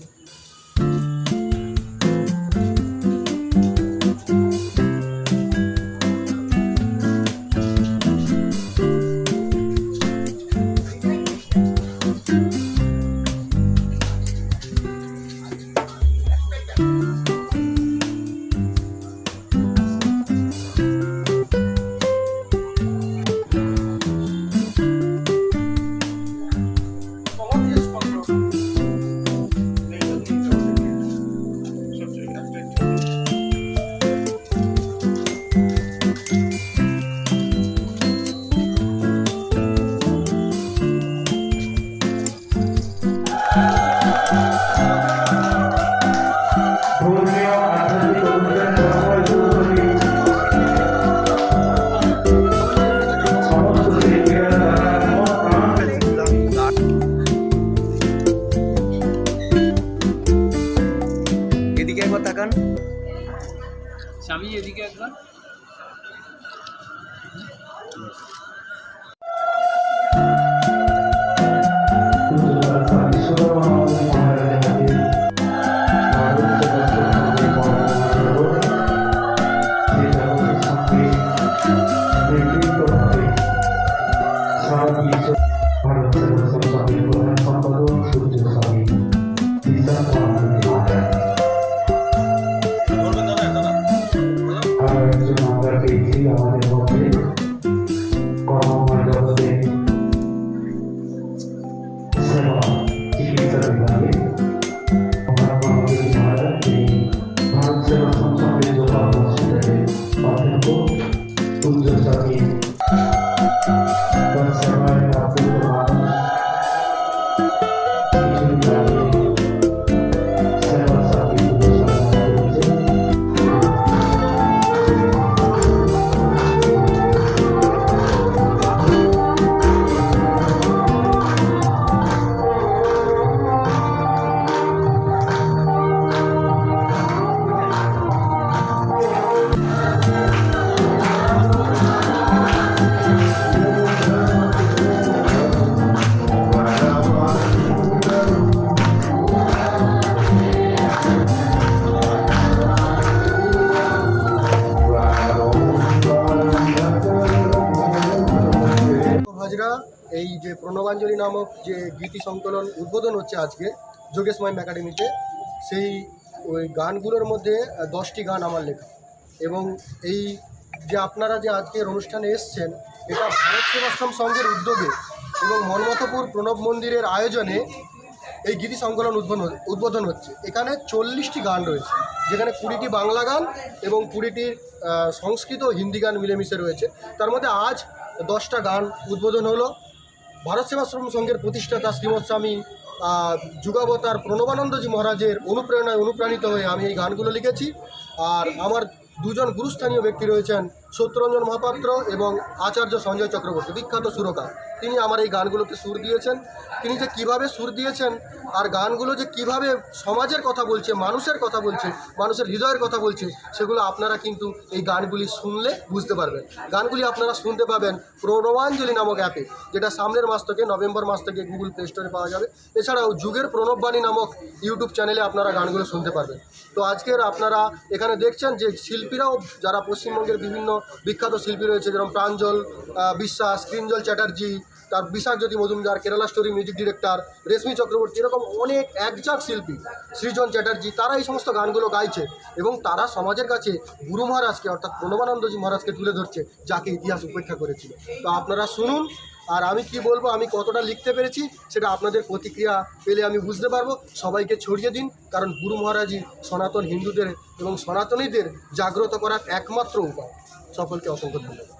Jesus. স্বামী এদিকে একবার এই যে প্রণবাঞ্জলি নামক যে গীতি সংকলন উদ্বোধন হচ্ছে আজকে যোগেশ মাইম একাডেমিতে সেই ওই গানগুলোর মধ্যে দশটি গান আমার লেখা। এবং এই যে আপনারা যে আজকের অনুষ্ঠানে এসছেন এটা ভারত সেবাশ্রম সংঘের উদ্যোগে এবং মন্মথপুর প্রণব মন্দিরের আয়োজনে এই গীতি সংকলন উদ্বোধন উদ্বোধন হচ্ছে। এখানে চল্লিশটি গান রয়েছে যেখানে কুড়িটি বাংলা গান এবং কুড়িটি আহ, সংস্কৃত হিন্দি গান মিলেমিশে রয়েছে। তার মধ্যে আজ দশটা গান উদ্বোধন হলো। ভারত সেবাশ্রম সংঘের প্রতিষ্ঠাতা শ্রীমৎ স্বামী যুগাবতার প্রণবানন্দজি মহারাজের অনুপ্রেরণায় অনুপ্রাণিত হয়ে আমি এই গানগুলো লিখেছি। আর আমার দুজন গুরুস্থানীয় ব্যক্তি রয়েছেন সত্যরঞ্জন মহাপাত্র এবং আচার্য সঞ্জয় চক্রবর্তী, বিখ্যাত সুরকার। তিনি আমার এই গানগুলোতে সুর দিয়েছেন। তিনি যে কীভাবে সুর দিয়েছেন আর গানগুলো যে কীভাবে সমাজের কথা বলছে, মানুষের কথা বলছে, মানুষের হৃদয়ের কথা বলছে, সেগুলো আপনারা কিন্তু এই গানগুলি শুনলে বুঝতে পারবেন। গানগুলি আপনারা শুনতে পাবেন প্রণবাঞ্জলি নামক অ্যাপে, যেটা সামনের মাস থেকে, নভেম্বর মাস থেকে গুগল প্লে স্টোরে পাওয়া যাবে। এছাড়াও যুগের প্রণববাণী নামক ইউটিউব চ্যানেলে আপনারা গানগুলো শুনতে পারবেন। তো আজকের আপনারা এখানে দেখছেন যে শিল্পীরাও যারা পশ্চিমবঙ্গের বিভিন্ন বিখ্যাত শিল্পী রয়েছে যেরকম প্রাঞ্জল বিশ্বাস কৃঞ্জল চ্যাটার্জি, তার Bishakhjyoti Majumdar, Kerala story music director, Reshmi Chakraborty, এরকম অনেক একজাক শিল্পী, সৃজন চ্যাটার্জি, তারা এই সমস্ত গানগুলো গাইছে এবং তারা সমাজের কাছে গুরু মহারাজকে, অর্থাৎ প্রণবানন্দজি মহারাজকে তুলে ধরছে, যাকে ইতিহাস উপেক্ষা করেছিল। তো আপনারা শুনুন আর আমি কি বলব, আমি কতটা লিখতে পেরেছি সেটা আপনাদের প্রতিক্রিয়া পেলে আমি বুঝতে পারব। সবাইকে ছড়িয়ে দিন, কারণ গুরু মহারাজই সনাতন হিন্দুদের এবং সনাতনীদের জাগ্রত করার একমাত্র উপায়। সকলকে অসংখ্য ধন্যবাদ।